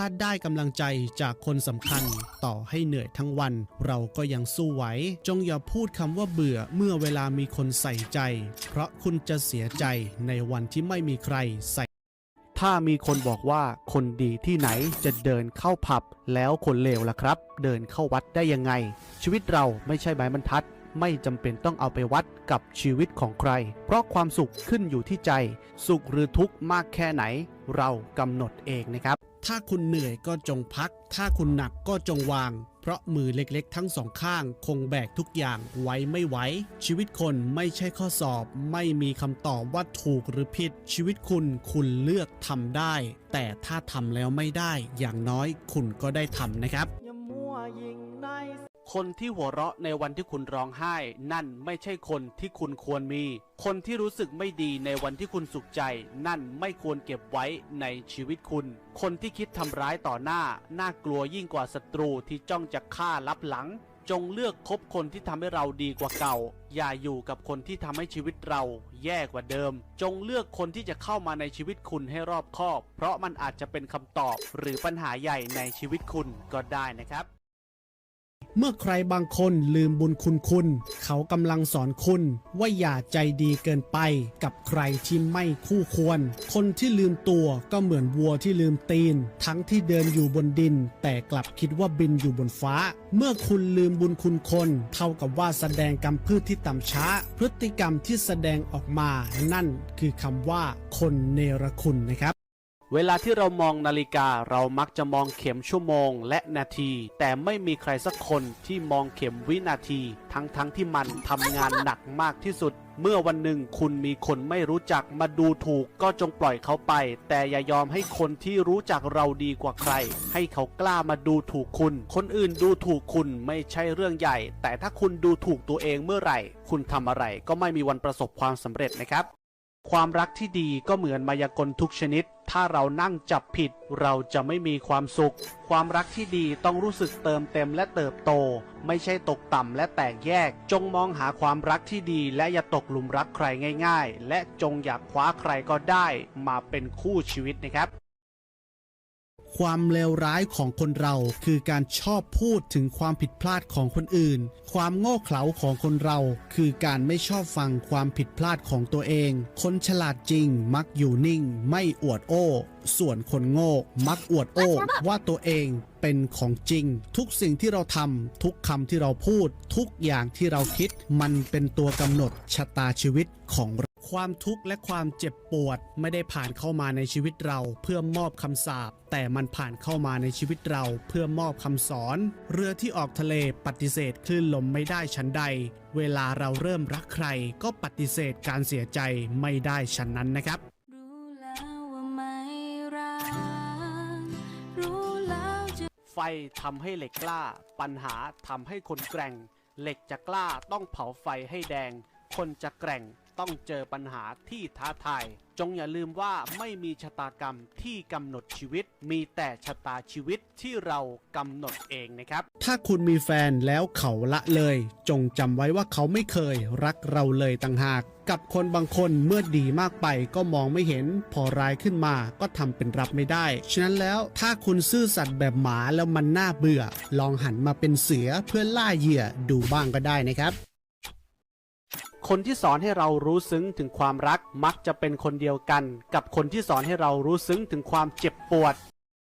ถ้าได้กำลังใจจากคนสำคัญ ต่อให้เหนื่อยทั้งวัน เราก็ยังสู้ไหว จงอย่าพูดคำว่าเบื่อเมื่อเวลามีคนใส่ใจ เพราะคุณจะเสียใจในวันที่ไม่มีใครใส่ ถ้ามีคนบอกว่าคนดีที่ไหนจะเดินเข้าผับ แล้วคนเลวล่ะครับ เดินเข้าวัดได้ยังไง ชีวิตเราไม่ใช่ไม้บรรทัดไม่จำเป็นต้องเอาไปวัดกับชีวิตของใคร เพราะความสุขขึ้นอยู่ที่ใจ สุขหรือทุกข์มากแค่ไหน เรากำหนดเองนะครับ ถ้าคุณเหนื่อยก็จงพัก ถ้าคุณหนักก็จงวาง เพราะมือเล็กๆ ทั้งสองข้าง คงแบกทุกอย่างไว้ไม่ไหว ชีวิตคนไม่ใช่ข้อสอบ ไม่มีคำตอบว่าถูกหรือผิด ชีวิตคุณคุณเลือกทำได้ แต่ถ้าทำแล้วไม่ได้ อย่างน้อยคุณก็ได้ทำนะครับ คนที่หัวเราะในวันที่คุณร้องไห้ นั่นไม่ใช่คนที่คุณควรมี คนที่รู้สึกไม่ดีในวันที่คุณสุขใจ นั่นไม่ควรเก็บไว้ในชีวิตคุณ คนที่คิดทำร้ายต่อหน้า น่ากลัวยิ่งกว่าศัตรูที่จ้องจะฆ่าลับหลัง จงเลือกคบคนที่ทำให้เราดีกว่าเก่า อย่าอยู่กับคนที่ทำให้ชีวิตเราแย่กว่าเดิม จงเลือกคนที่จะเข้ามาในชีวิตคุณให้รอบคอบ เพราะมันอาจจะเป็นคำตอบหรือปัญหาใหญ่ในชีวิตคุณก็ได้นะครับ เมื่อใครบางคนลืมบุญคุณคุณ เขากำลังสอนคุณ ว่าอย่าใจดีเกินไปกับใครที่ไม่คู่ควร คนที่ลืมตัวก็เหมือนวัวที่ลืมตีน ทั้งที่เดินอยู่บนดิน แต่กลับคิดว่าบินอยู่บนฟ้า เมื่อคุณลืมบุญคุณคน เท่ากับว่าแสดงกรรมพืชที่ต่ำช้า พฤติกรรมที่แสดงออกมา นั่นคือคำว่าคนเนรคุณนะครับ เวลาที่เรามองนาฬิกาเรามักจะมองเข็มชั่วโมงและนาที แต่ไม่มีใครสักคนที่มองเข็มวินาที ทั้งๆทที่มันทำงานหนักมากที่สุด เมื่อวันหนึ่งคุณมีคนไม่รู้จักมาดูถูกก็จงปล่อยเขาไป แต่อย่ายอมให้คนที่รู้จักเราดีกว่าใคร ให้เขากล้ามาดูถูกคุณ คนอื่นดูถูกคุณไม่ใช่เรื่องใหญ่ แต่ถ้าคุณดูถูกตัวเองเมื่อไหร่ คุณทำอะไรก็ไม่มีวันประสบความสำเร็จนะครับ ความรักที่ดีก็เหมือนมายากลทุกชนิด ถ้าเรานั่งจับผิด เราจะไม่มีความสุข ความรักที่ดีต้องรู้สึกเติมเต็มและเติบโต ไม่ใช่ตกต่ำและแตกแยก จงมองหาความรักที่ดี และอย่าตกหลุมรักใครง่าย ๆ และจงอยากคว้าใครก็ได้ มาเป็นคู่ชีวิตนะครับ ความเลวร้ายของคนเรา คือการชอบพูดถึงความผิดพลาดของคนอื่น ความโง่เขลาของคนเรา คือการไม่ชอบฟังความผิดพลาดของตัวเอง คนฉลาดจริงมักอยู่นิ่ง ไม่อวดโอ้ ส่วนคนโง่มักอวดโอ้ ว่าตัวเองเป็นของจริง ทุกสิ่งที่เราทำทุกคำที่เราพูด ทุกอย่างที่เราคิด มันเป็นตัวกำหนดชะตาชีวิตของเรา ความทุกข์และความเจ็บปวดไม่ได้ผ่านเข้ามาในชีวิตเราเพื่อมอบคำสาปแต่มันผ่านเข้ามาในชีวิตเราเพื่อมอบคำสอน เรือที่ออกทะเลปฏิเสธคลื่นลมไม่ได้ชั้นใด เวลาเราเริ่มรักใคร ก็ปฏิเสธการเสียใจไม่ได้ชั้นนั้นนะครับรู้แล้วว่าไม่รักรู้แล้วจะไฟทำให้เหล็กกล้า ปัญหาทำให้คนแกร่ง เหล็กจะกล้าต้องเผาไฟให้แดง คนจะแกร่ง ต้องเจอปัญหาที่ท้าทาย จงอย่าลืมว่าไม่มีชะตากรรมที่กำหนดชีวิต มีแต่ชะตาชีวิตที่เรากำหนดเองนะครับ ถ้าคุณมีแฟนแล้วเขาละเลย จงจำไว้ว่าเขาไม่เคยรักเราเลยต่างหากกับคนบางคนเมื่อดีมากไปก็มองไม่เห็น พอร้ายขึ้นมาก็ทำเป็นรับไม่ได้ ฉะนั้นแล้วถ้าคุณซื่อสัตย์แบบหมาแล้วมันน่าเบื่อ ลองหันมาเป็นเสือเพื่อล่าเหยื่อดูบ้างก็ได้นะครับ คนที่สอนให้เรารู้ซึ้งถึงความรักมักจะเป็นคนเดียวกัน กับคนที่สอนให้เรารู้ซึ้งถึงความเจ็บปวด